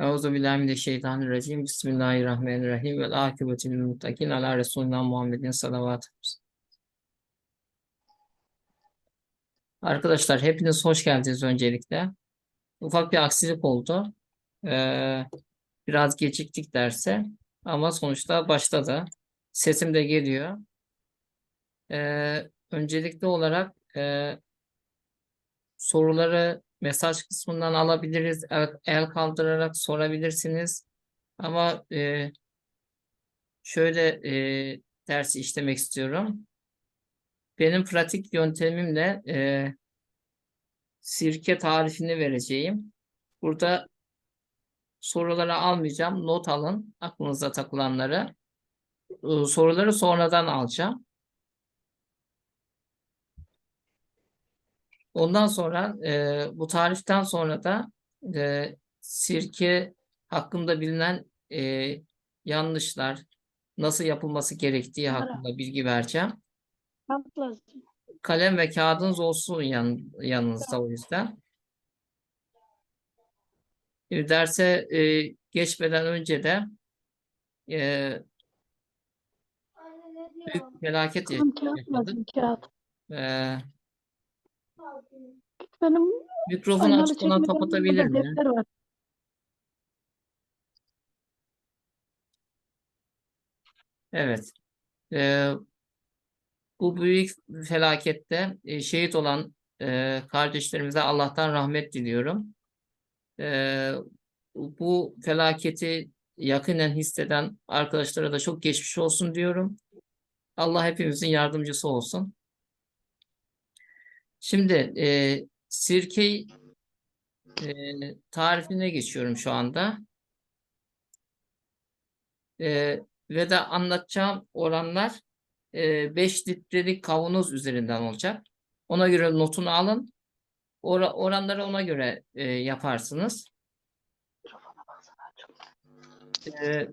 Euzubillahimineşşeytanirracim. Bismillahirrahmanirrahim. Vel akıbetil muttakin ala Resulina Muhammedin salavat. Arkadaşlar hepiniz hoş geldiniz öncelikle. Ufak bir aksilik oldu. Ee, biraz geciktik derse ama sonuçta başladı. Sesim de geliyor. Ee, öncelikli olarak e, soruları mesaj kısmından alabiliriz. El, kaldırarak sorabilirsiniz. Ama e, şöyle e, dersi işlemek istiyorum. Benim pratik yöntemimle e, sirke tarifini vereceğim. Burada soruları almayacağım. Not alın aklınıza takılanları. E, soruları sonradan alacağım. Ondan sonra e, bu tariften sonra da e, sirke hakkında bilinen e, yanlışlar, nasıl yapılması gerektiği hakkında bilgi vereceğim. Kalem ve kağıdınız olsun yan, yanınızda o yüzden. E, derse e, geçmeden önce de e, büyük felaket yaşadık. E, Benim mikrofonu olan çekmecemde kapatabilir mi? var. Evet. Ee, bu büyük felakette e, şehit olan e, kardeşlerimize Allah'tan rahmet diliyorum. Ee, bu felaketi yakinen hisseden arkadaşlara da çok geçmiş olsun diyorum. Allah hepimizin yardımcısı olsun. Şimdi e, sirke e, tarifine geçiyorum şu anda. E, ve de anlatacağım oranlar 5 litrelik kavanoz üzerinden olacak. Ona göre notunu alın. Ora, oranları ona göre e, yaparsınız. E,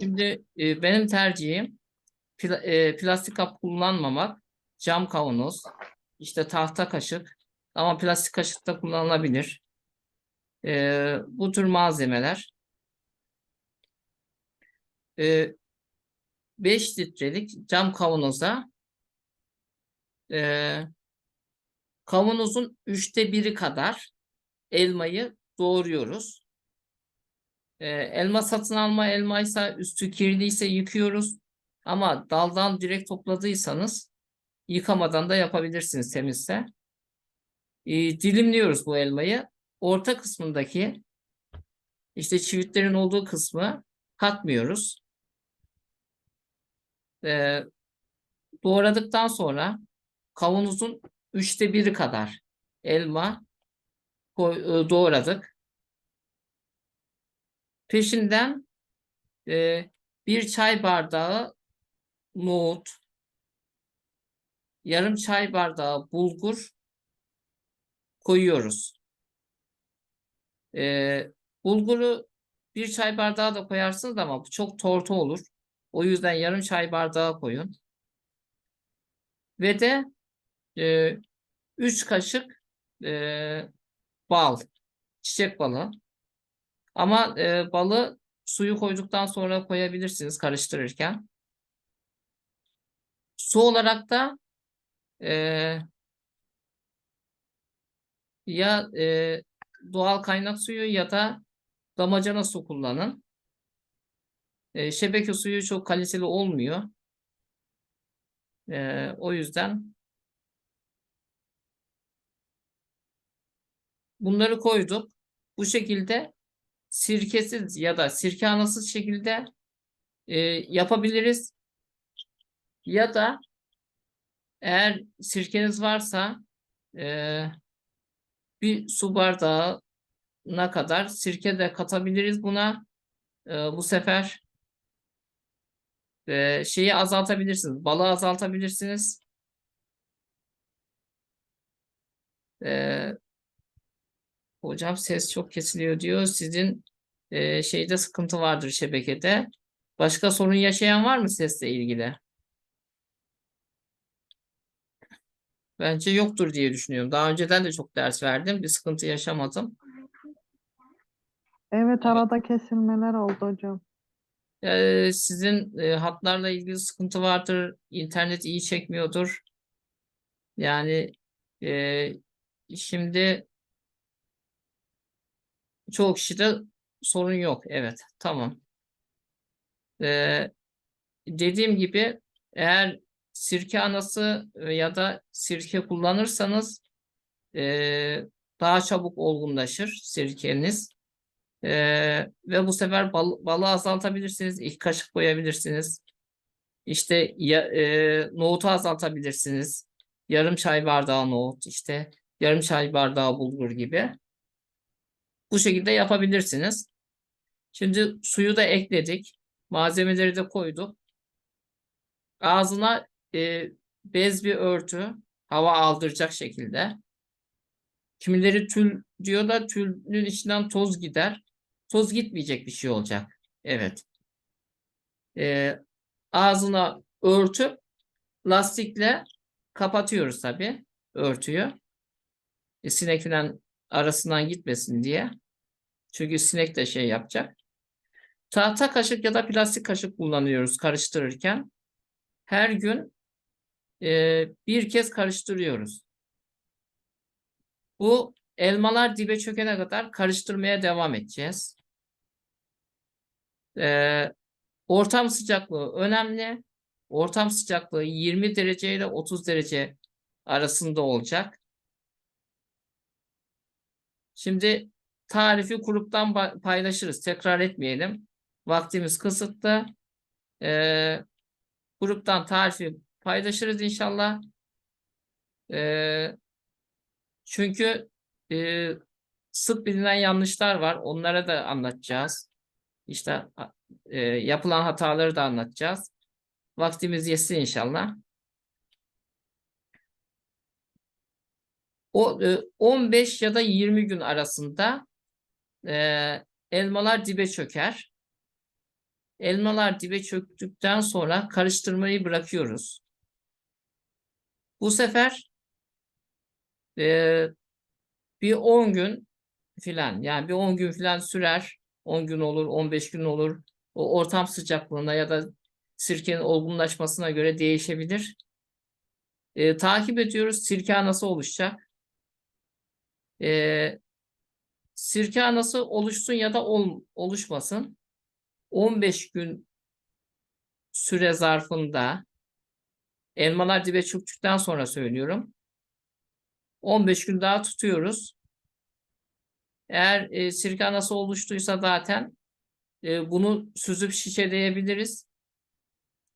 şimdi e, benim tercihim pla- e, plastik kap kullanmamak, cam kavanoz, işte tahta kaşık ama plastik kaşık da kullanılabilir. E, bu tür malzemeler. E, 5 litrelik cam kavanoza e, kavanozun üçte biri kadar elmayı doğruyoruz. E, elma satın alma elmaysa üstü kirliyse yıkıyoruz. Ama daldan direkt topladıysanız yıkamadan da yapabilirsiniz temizse. E, dilimliyoruz bu elmayı. Orta kısmındaki işte çivitlerin olduğu kısmı katmıyoruz. E, doğradıktan sonra kavanozun üçte biri kadar elma e, doğradık. Peşinden e, bir çay bardağı nohut, yarım çay bardağı bulgur koyuyoruz. E, bulguru bir çay bardağı da koyarsınız ama bu çok tortu olur. O yüzden yarım çay bardağı koyun. Ve de 3 kaşık e, bal, çiçek balı. Ama e, balı suyu koyduktan sonra koyabilirsiniz karıştırırken. Su olarak da e, ya e, doğal kaynak suyu ya da damacana su kullanın. E, şebeke suyu çok kaliteli olmuyor. E, o yüzden bunları koyduk. Bu şekilde sirkesiz ya da sirke anasız şekilde e, yapabiliriz. Ya da eğer sirkeniz varsa e, bir su bardağına kadar sirke de katabiliriz buna. E, bu sefer e, şeyi azaltabilirsiniz. Balı azaltabilirsiniz. E, hocam ses çok kesiliyor diyor. Sizin e, şeyde sıkıntı vardır şebekede. Başka sorun yaşayan var mı sesle ilgili? Bence yoktur diye düşünüyorum. Daha önceden de çok ders verdim. Bir sıkıntı yaşamadım. Evet arada kesilmeler oldu hocam. Ee, sizin e, hatlarla ilgili sıkıntı vardır. İnternet iyi çekmiyordur. Yani e, şimdi çoğu kişide sorun yok. Evet, tamam. Ee, dediğim gibi eğer sirke anası e, ya da sirke kullanırsanız e, daha çabuk olgunlaşır sirkeniz. Ee, ve bu sefer bal, balı azaltabilirsiniz. İlk kaşık koyabilirsiniz. İşte ya, e, nohutu azaltabilirsiniz. Yarım çay bardağı nohut, işte yarım çay bardağı bulgur gibi. Bu şekilde yapabilirsiniz. Şimdi suyu da ekledik. Malzemeleri de koyduk. Ağzına e, bez bir örtü, hava aldıracak şekilde. Kimileri tül diyor da tülün içinden toz gider. Toz gitmeyecek bir şey olacak. Evet. E, ağzına örtüp lastikle kapatıyoruz tabii örtüyü. E, sinek falan arasından gitmesin diye. Çünkü sinek de şey yapacak. Tahta kaşık ya da plastik kaşık kullanıyoruz karıştırırken. Her gün e, bir kez karıştırıyoruz. Bu elmalar dibe çökene kadar karıştırmaya devam edeceğiz. E, ortam sıcaklığı önemli. Ortam sıcaklığı 20 derece ile 30 derece arasında olacak. Şimdi tarifi gruptan paylaşırız. Tekrar etmeyelim. Vaktimiz kısıtlı. Ee, gruptan tarifi paylaşırız inşallah. Ee, çünkü e, sık bilinen yanlışlar var. Onlara da anlatacağız. İşte e, yapılan hataları da anlatacağız. Vaktimiz yesin inşallah. O e, 15 ya da 20 gün arasında e, elmalar dibe çöker. Elmalar dibe çöktükten sonra karıştırmayı bırakıyoruz. Bu sefer e, bir 10 gün filan yani bir 10 gün filan sürer. 10 gün olur, 15 gün olur. O ortam sıcaklığına ya da sirkenin olgunlaşmasına göre değişebilir. E, takip ediyoruz sirke nasıl oluşacak. E, sirke nasıl oluşsun ya da ol, oluşmasın. 15 gün süre zarfında elmalar dibe çöktükten sonra söylüyorum. 15 gün daha tutuyoruz. Eğer e, sirke nasıl oluştuysa zaten e, bunu süzüp şişeleyebiliriz.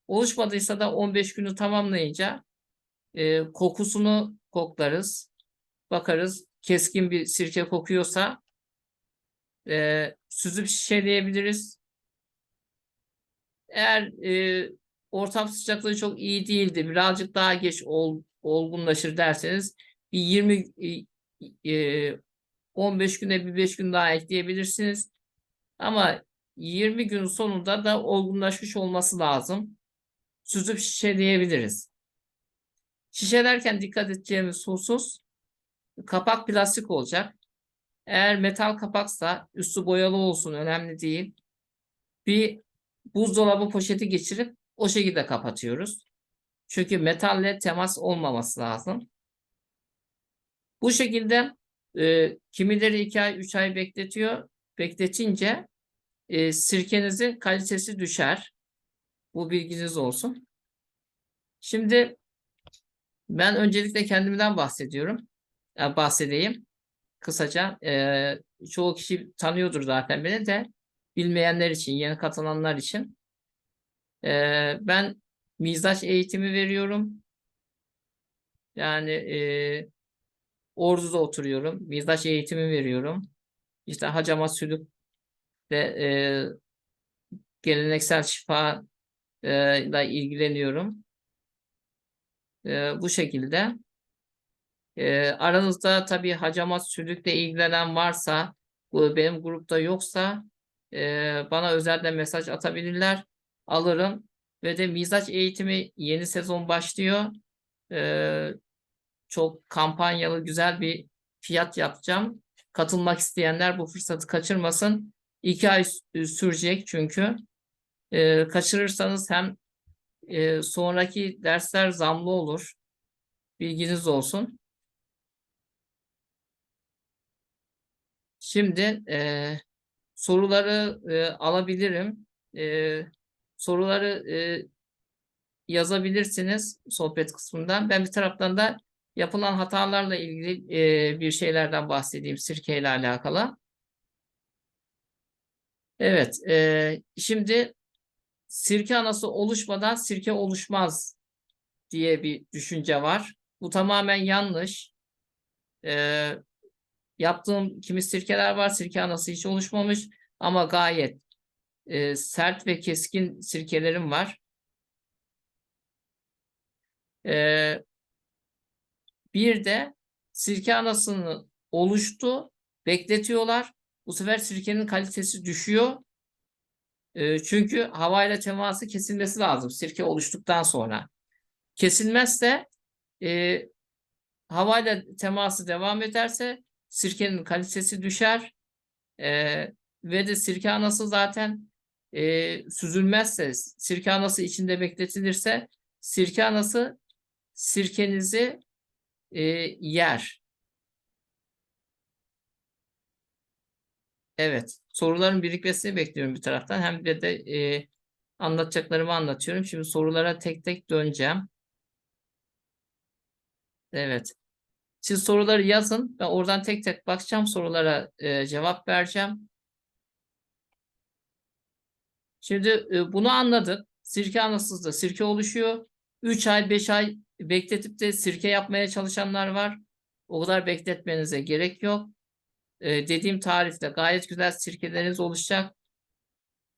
Oluşmadıysa da 15 günü tamamlayınca e, kokusunu koklarız. Bakarız keskin bir sirke kokuyorsa e, süzüp şişeleyebiliriz. Eğer e, ortam sıcaklığı çok iyi değildi, birazcık daha geç ol, olgunlaşır derseniz bir 20 e, 15 güne bir 5 gün daha ekleyebilirsiniz. Ama 20 gün sonunda da olgunlaşmış olması lazım. Süzüp şişeleyebiliriz. Şişelerken dikkat edeceğimiz husus kapak plastik olacak. Eğer metal kapaksa üstü boyalı olsun önemli değil. Bir buzdolabı poşeti geçirip o şekilde kapatıyoruz. Çünkü metalle temas olmaması lazım. Bu şekilde e, kimileri 2 ay 3 ay bekletiyor. Bekletince e, sirkenizin kalitesi düşer. Bu bilginiz olsun. Şimdi ben öncelikle kendimden bahsediyorum. Yani bahsedeyim kısaca. E, çoğu kişi tanıyordur zaten beni de bilmeyenler için, yeni katılanlar için. E, ben mizaç eğitimi veriyorum. Yani e, Ordu'da oturuyorum. Mizaç eğitimi veriyorum. İşte hacama sülük ve e, geleneksel şifa e, ile ilgileniyorum. E, bu şekilde. E, aranızda tabii hacamat sülükle ilgilenen varsa, bu benim grupta yoksa e, bana özelden mesaj atabilirler. Alırım. Ve de mizaç eğitimi yeni sezon başlıyor. E, çok kampanyalı güzel bir fiyat yapacağım. Katılmak isteyenler bu fırsatı kaçırmasın. iki ay sü- sürecek çünkü. Ee, kaçırırsanız hem e, sonraki dersler zamlı olur. Bilginiz olsun. Şimdi e, soruları e, alabilirim. E, soruları e, yazabilirsiniz sohbet kısmından. Ben bir taraftan da yapılan hatalarla ilgili e, bir şeylerden bahsedeyim sirke ile alakalı. Evet, e, şimdi sirke anası oluşmadan sirke oluşmaz diye bir düşünce var. Bu tamamen yanlış. E, yaptığım kimi sirkeler var, sirke anası hiç oluşmamış ama gayet e, sert ve keskin sirkelerim var. Ee, bir de sirke anasını oluştu, bekletiyorlar. Bu sefer sirkenin kalitesi düşüyor. Ee, çünkü havayla teması kesilmesi lazım sirke oluştuktan sonra. Kesilmezse e, havayla teması devam ederse sirkenin kalitesi düşer. Ee, ve de sirke anası zaten e, süzülmezse, sirke anası içinde bekletilirse sirke anası sirkenizi e, yer. Evet, soruların birikmesini bekliyorum bir taraftan. Hem de de e, anlatacaklarımı anlatıyorum. Şimdi sorulara tek tek döneceğim. Evet. Siz soruları yazın. Ben oradan tek tek bakacağım sorulara e, cevap vereceğim. Şimdi e, bunu anladık. Sirke anasızda sirke oluşuyor. 3 ay 5 ay bekletip de sirke yapmaya çalışanlar var. O kadar bekletmenize gerek yok. E, dediğim tarifte gayet güzel sirkeleriniz oluşacak.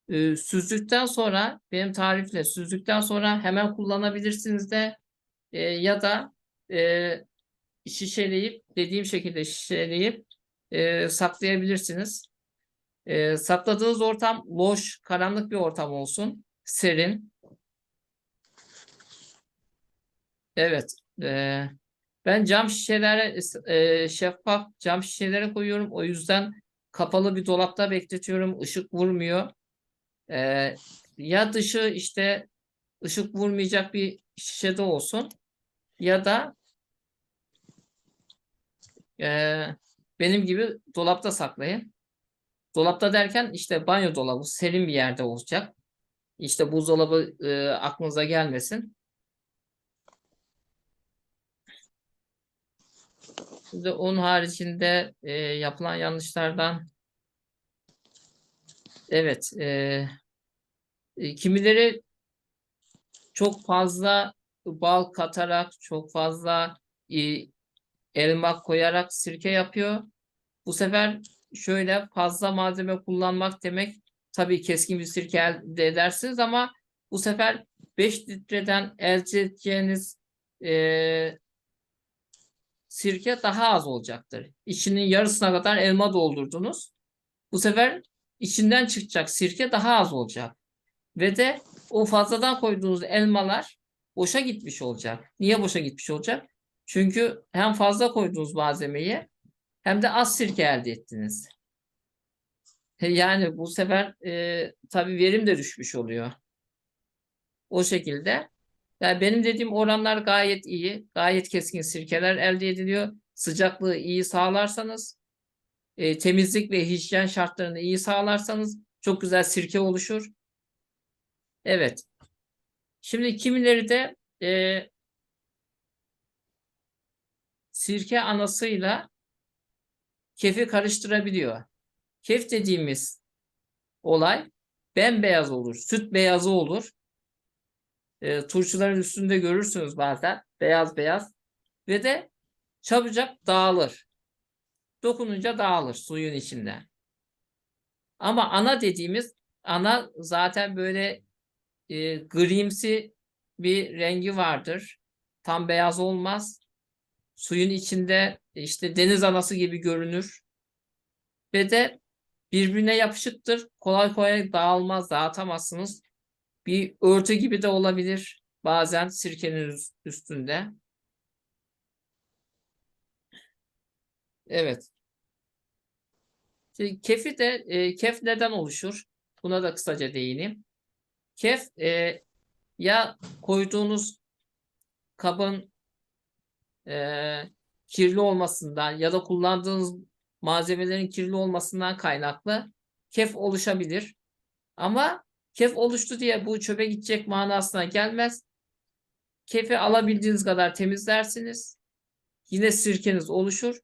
E, süzdükten sonra benim tarifle süzdükten sonra hemen kullanabilirsiniz de e, ya da e, şişeleyip dediğim şekilde şişeleyip e, saklayabilirsiniz. E, sakladığınız ortam loş, karanlık bir ortam olsun. Serin. Evet. e, ben cam şişelere, e, şeffaf cam şişelere koyuyorum. O yüzden kapalı bir dolapta bekletiyorum. Işık vurmuyor. E, ya dışı işte ışık vurmayacak bir şişede olsun. Ya da e, benim gibi dolapta saklayın. Dolapta derken işte banyo dolabı serin bir yerde olacak. İşte buzdolabı e, aklınıza gelmesin. Şimdi onun haricinde e, yapılan yanlışlardan evet e, e, kimileri çok fazla bal katarak çok fazla e, elma koyarak sirke yapıyor. Bu sefer şöyle fazla malzeme kullanmak demek tabii keskin bir sirke elde edersiniz ama bu sefer 5 litreden elde edeceğiniz e, sirke daha az olacaktır. İçinin yarısına kadar elma doldurdunuz. Bu sefer içinden çıkacak sirke daha az olacak. Ve de o fazladan koyduğunuz elmalar boşa gitmiş olacak. Niye boşa gitmiş olacak? Çünkü hem fazla koyduğunuz malzemeyi hem de az sirke elde ettiniz. Yani bu sefer e, tabii verim de düşmüş oluyor. O şekilde. Yani benim dediğim oranlar gayet iyi. Gayet keskin sirkeler elde ediliyor. Sıcaklığı iyi sağlarsanız, e, temizlik ve hijyen şartlarını iyi sağlarsanız çok güzel sirke oluşur. Evet. Şimdi kimileri de e, sirke anasıyla kefi karıştırabiliyor. Kef dediğimiz olay bembeyaz olur, süt beyazı olur. E, turşuların üstünde görürsünüz bazen beyaz beyaz ve de çabucak dağılır. Dokununca dağılır suyun içinde. Ama ana dediğimiz ana zaten böyle e, grimsi bir rengi vardır. Tam beyaz olmaz. Suyun içinde işte deniz anası gibi görünür. Ve de birbirine yapışıktır. Kolay kolay dağılmaz, dağıtamazsınız. Bir örtü gibi de olabilir bazen sirkenin üstünde. Evet. Kefi de e, kef neden oluşur? Buna da kısaca değineyim. Kef e, ya koyduğunuz kabın e, kirli olmasından ya da kullandığınız malzemelerin kirli olmasından kaynaklı kef oluşabilir. Ama kef oluştu diye bu çöpe gidecek manasına gelmez. Kefi alabildiğiniz kadar temizlersiniz. Yine sirkeniz oluşur.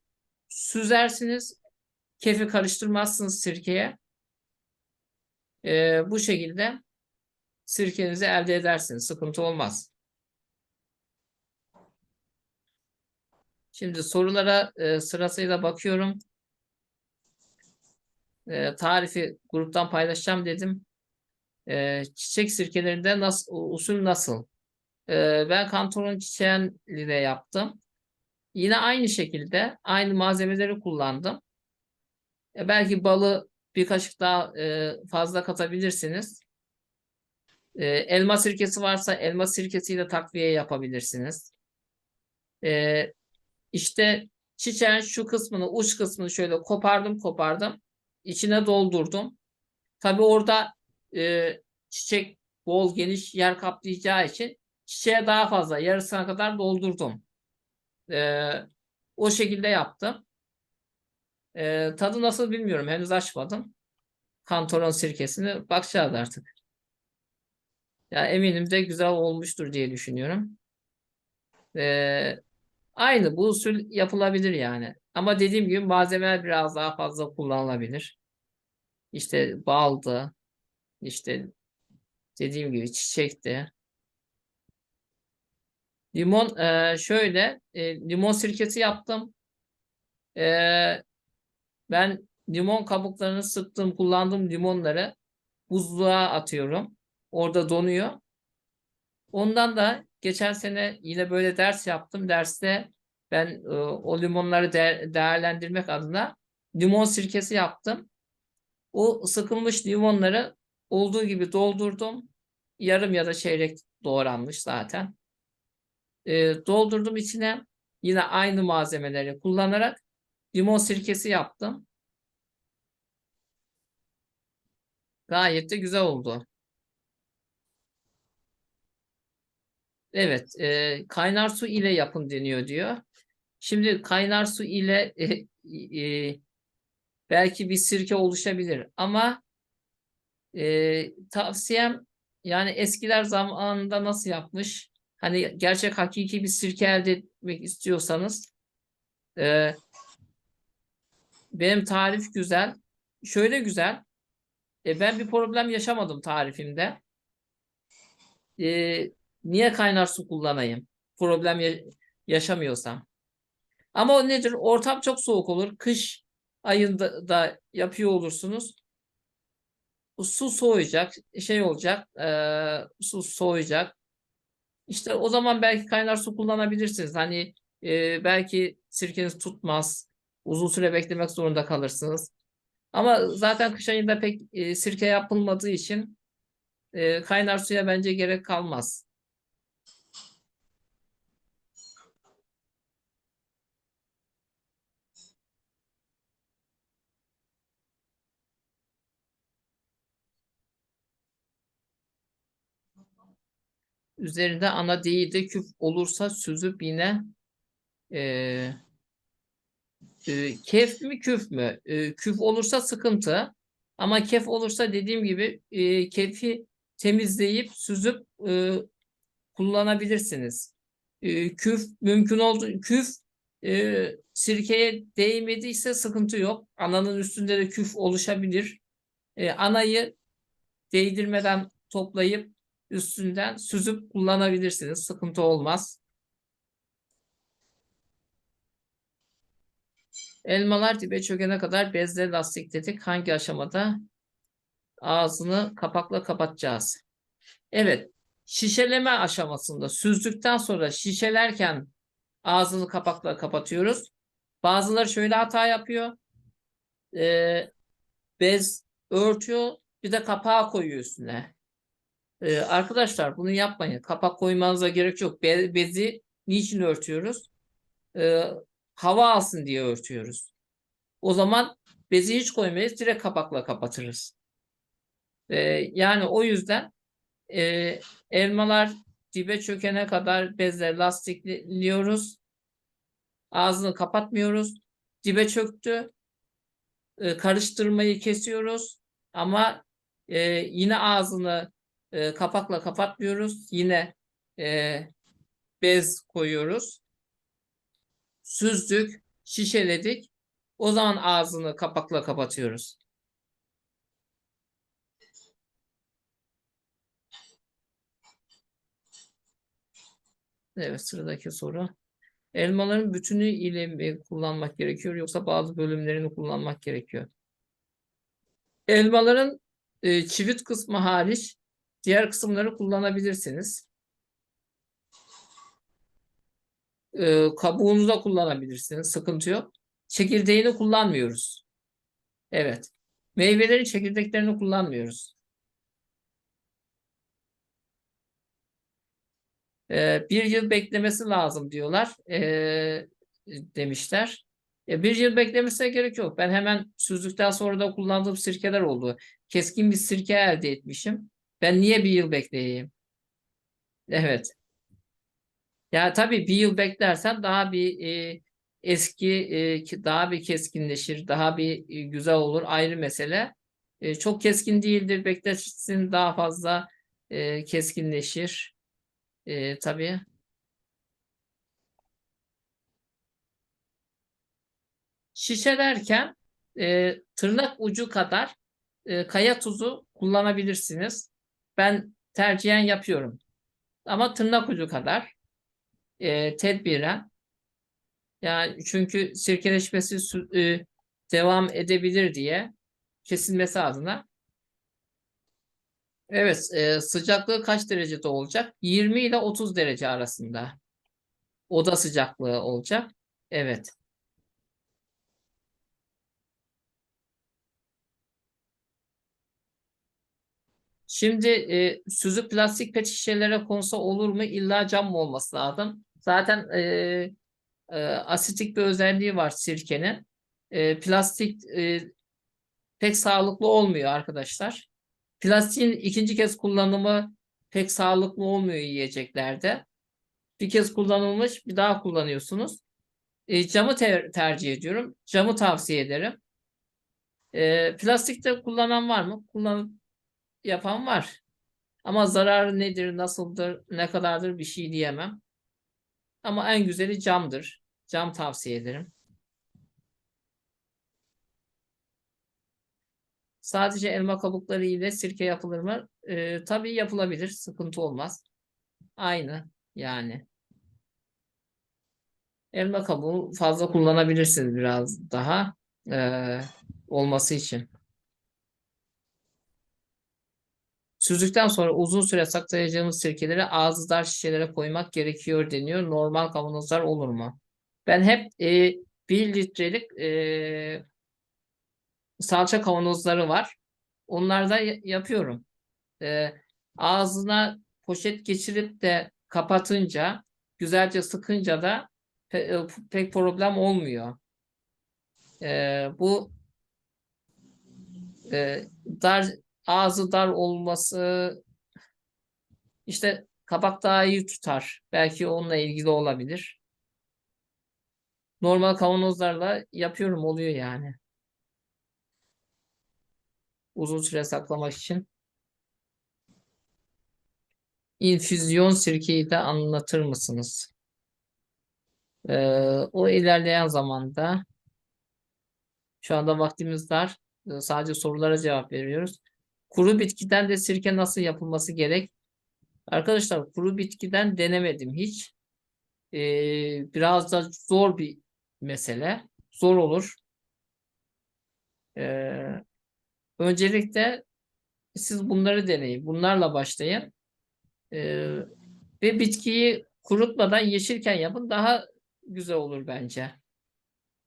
Süzersiniz. Kefi karıştırmazsınız sirkeye. Ee, bu şekilde sirkenizi elde edersiniz. Sıkıntı olmaz. Şimdi sorulara e, sırasıyla bakıyorum. E, tarifi gruptan paylaşacağım dedim. E, çiçek sirkelerinde nasıl usul nasıl? E, ben kantaron çiçeğiyle yaptım. Yine aynı şekilde aynı malzemeleri kullandım. E, belki balı bir kaşık daha e, fazla katabilirsiniz. E, elma sirkesi varsa elma sirkesiyle takviye yapabilirsiniz. E, işte çiçeğin şu kısmını, uç kısmını şöyle kopardım kopardım. içine doldurdum. Tabii orada e, çiçek bol geniş yer kaplayacağı için çiçeğe daha fazla yarısına kadar doldurdum. E, o şekilde yaptım. E, tadı nasıl bilmiyorum. Henüz açmadım. Kantaron sirkesini bakacağız artık. Ya eminim de güzel olmuştur diye düşünüyorum. E, aynı bu usul yapılabilir yani. Ama dediğim gibi malzemeler biraz daha fazla kullanılabilir. İşte baldı, işte dediğim gibi çiçekti. Limon e, şöyle e, limon sirkesi yaptım. E, ben limon kabuklarını sıktım, kullandığım limonları buzluğa atıyorum. Orada donuyor. Ondan da geçen sene yine böyle ders yaptım. Derste ben e, o limonları de- değerlendirmek adına limon sirkesi yaptım. O sıkılmış limonları olduğu gibi doldurdum. Yarım ya da çeyrek doğranmış zaten. E, doldurdum içine. Yine aynı malzemeleri kullanarak limon sirkesi yaptım. Gayet de güzel oldu. Evet, e, kaynar su ile yapın deniyor diyor. Şimdi kaynar su ile e, e, belki bir sirke oluşabilir ama e, tavsiyem yani eskiler zamanında nasıl yapmış? Hani gerçek hakiki bir sirke elde etmek istiyorsanız e, benim tarif güzel. Şöyle güzel. E, ben bir problem yaşamadım tarifimde. E, niye kaynar su kullanayım? Problem ya- yaşamıyorsam. Ama nedir? Ortam çok soğuk olur. Kış ayında da yapıyor olursunuz. Su soğuyacak, şey olacak, eee, su soğuyacak. İşte o zaman belki kaynar su kullanabilirsiniz. Hani eee, belki sirkeniz tutmaz, uzun süre beklemek zorunda kalırsınız. Ama zaten kış ayında pek eee, sirke yapılmadığı için eee, kaynar suya bence gerek kalmaz. Üzerinde ana değil de küf olursa süzüp yine eee e, kef mi küf mü? E, küf olursa sıkıntı. Ama kef olursa dediğim gibi e, kefi temizleyip süzüp e, kullanabilirsiniz. E, küf mümkün oldu. Küf e, sirkeye değmediyse sıkıntı yok. Ananın üstünde de küf oluşabilir. E, anayı değdirmeden toplayıp üstünden süzüp kullanabilirsiniz. Sıkıntı olmaz. Elmalar dibe çökene kadar bezle lastikledik. Hangi aşamada ağzını kapakla kapatacağız? Evet. Şişeleme aşamasında süzdükten sonra şişelerken ağzını kapakla kapatıyoruz. Bazıları şöyle hata yapıyor. Ee, bez örtüyor. Bir de kapağı koyuyor üstüne. Ee, arkadaşlar bunu yapmayın. Kapak koymanıza gerek yok. Be- bezi niçin örtüyoruz? Ee, hava alsın diye örtüyoruz. O zaman Bezi hiç koymayız. Direkt kapakla kapatırız. Ee, yani o yüzden e, elmalar dibe çökene kadar bezle lastikliyoruz. Ağzını kapatmıyoruz. Dibe çöktü. E, karıştırmayı kesiyoruz. Ama e, yine ağzını e, kapakla kapatmıyoruz. Yine e, bez koyuyoruz. Süzdük, şişeledik. O zaman ağzını kapakla kapatıyoruz. Evet sıradaki soru. Elmaların bütünü ile mi kullanmak gerekiyor yoksa bazı bölümlerini kullanmak gerekiyor? Elmaların e, çivit kısmı hariç diğer kısımları kullanabilirsiniz. E, kabuğunu da kullanabilirsiniz. Sıkıntı yok. Çekirdeğini kullanmıyoruz. Evet. Meyvelerin çekirdeklerini kullanmıyoruz. Ee, bir yıl beklemesi lazım diyorlar. Ee, demişler. E, bir yıl beklemesine gerek yok. Ben hemen süzdükten sonra da kullandığım sirkeler oldu. Keskin bir sirke elde etmişim. Ben niye bir yıl bekleyeyim? Evet. Ya tabii bir yıl beklersen daha bir e, eski e, daha bir keskinleşir, daha bir e, güzel olur ayrı mesele. E, çok keskin değildir. Beklersin daha fazla e, keskinleşir. E, tabii. Şişelerken e, tırnak ucu kadar e, kaya tuzu kullanabilirsiniz. Ben tercihen yapıyorum. Ama tırnak ucu kadar e, tedbiren. Yani çünkü sirkeleşmesi e, devam edebilir diye kesilmesi adına. Evet, e, sıcaklığı kaç derecede olacak? 20 ile 30 derece arasında. Oda sıcaklığı olacak. Evet. Şimdi e, süzük plastik pet şişelere konsa olur mu? İlla cam mı olması lazım? Zaten e, e, asitik bir özelliği var sirkenin. E, plastik e, pek sağlıklı olmuyor arkadaşlar. Plastiğin ikinci kez kullanımı pek sağlıklı olmuyor yiyeceklerde. Bir kez kullanılmış bir daha kullanıyorsunuz. E, camı ter- tercih ediyorum. Camı tavsiye ederim. E, plastikte kullanan var mı? Kullan yapan var. Ama zararı nedir, nasıldır, ne kadardır bir şey diyemem. Ama en güzeli camdır. Cam tavsiye ederim. Sadece elma kabukları ile sirke yapılır mı? Ee, tabii yapılabilir. Sıkıntı olmaz. Aynı yani. Elma kabuğu fazla kullanabilirsiniz biraz daha ee, olması için. Süzdükten sonra uzun süre saklayacağımız sirkeleri ağzı dar şişelere koymak gerekiyor deniyor. Normal kavanozlar olur mu? Ben hep e, 1 litrelik e, salça kavanozları var. Onlarda ya- yapıyorum. E, ağzına poşet geçirip de kapatınca, güzelce sıkınca da pe- e, pek problem olmuyor. E, bu e, dar ağzı dar olması işte kapak daha iyi tutar. Belki onunla ilgili olabilir. Normal kavanozlarla yapıyorum oluyor yani. Uzun süre saklamak için. İnfüzyon sirkeyi de anlatır mısınız? Ee, o ilerleyen zamanda şu anda vaktimiz dar. Ee, Sadece sorulara cevap veriyoruz. Kuru bitkiden de sirke nasıl yapılması gerek? Arkadaşlar kuru bitkiden denemedim hiç. Ee, biraz da zor bir mesele. Zor olur. Ee, öncelikle siz bunları deneyin. Bunlarla başlayın. Ee, ve bitkiyi kurutmadan yeşilken yapın. Daha güzel olur bence.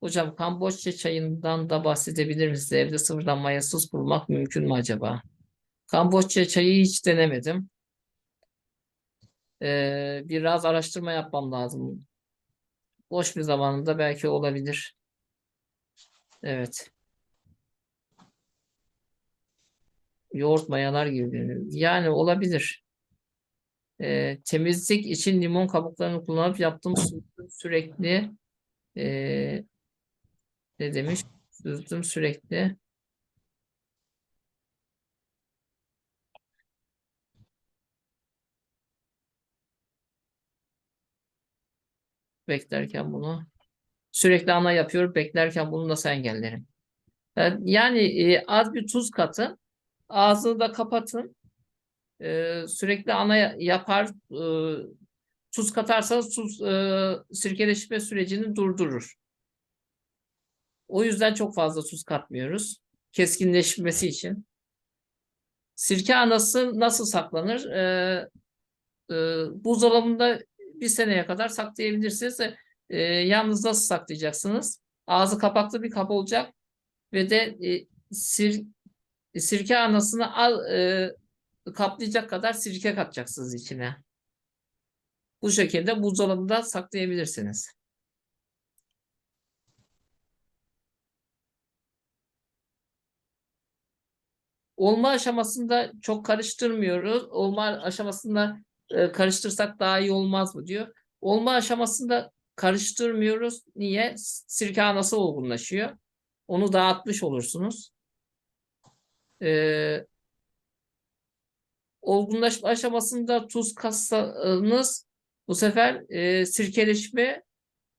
Hocam Kamboçya çayından da bahsedebilir misiniz? Evde sıfırdan mayasız kurmak mümkün mü acaba? Kamboçya çayı hiç denemedim. Ee, biraz araştırma yapmam lazım. Boş bir zamanında belki olabilir. Evet. Yoğurt mayalar gibi. Yani olabilir. Ee, temizlik için limon kabuklarını kullanıp yaptığım süzdüm sürekli e, ne demiş? Süzdüm sürekli Beklerken bunu sürekli ana yapıyor. Beklerken bunu nasıl engellerim? Ee, Yani e, az bir tuz katın. Ağzını da kapatın. Ee, sürekli ana ya- yapar. e, tuz katarsanız tuz e, sirkeleşme sürecini durdurur. O yüzden çok fazla tuz katmıyoruz. Keskinleşmesi için. Sirke anası nasıl saklanır? Ee, e, buzdolabında bir seneye kadar saklayabilirsiniz. e, yalnız nasıl saklayacaksınız? Ağzı kapaklı bir kap olacak ve de e, sir, sirke anasını al, e, kaplayacak kadar sirke katacaksınız içine. Bu şekilde buzdolabında saklayabilirsiniz. Olma aşamasında çok karıştırmıyoruz. Olma aşamasında e, karıştırsak daha iyi olmaz mı diyor. Olma aşamasında karıştırmıyoruz. Niye? Sirke anası olgunlaşıyor. Onu dağıtmış olursunuz. Ee, olgunlaşma aşamasında tuz katsanız bu sefer e, sirkeleşme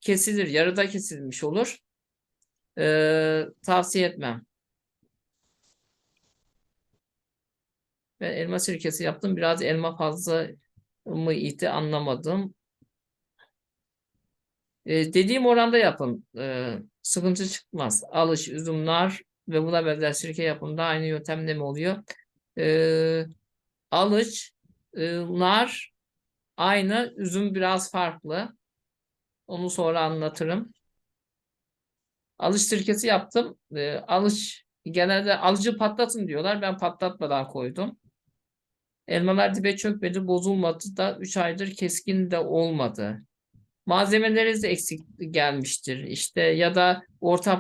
kesilir. Yarıda kesilmiş olur. Ee, tavsiye etmem. Ben elma sirkesi yaptım. Biraz elma fazla mı idi anlamadım. Ee, dediğim oranda yapın. Ee, sıkıntı çıkmaz. Alış, üzüm, nar ve buna benzer sirke yapımında aynı yöntemle mi oluyor? E, nar aynı, üzüm biraz farklı. Onu sonra anlatırım. Alış sirkesi yaptım. Ee, alış genelde alıcı patlatın diyorlar. Ben patlatmadan koydum. Elmalar dibe çökmedi, bozulmadı da 3 aydır keskin de olmadı. Malzemeleriniz eksik gelmiştir. İşte ya da orta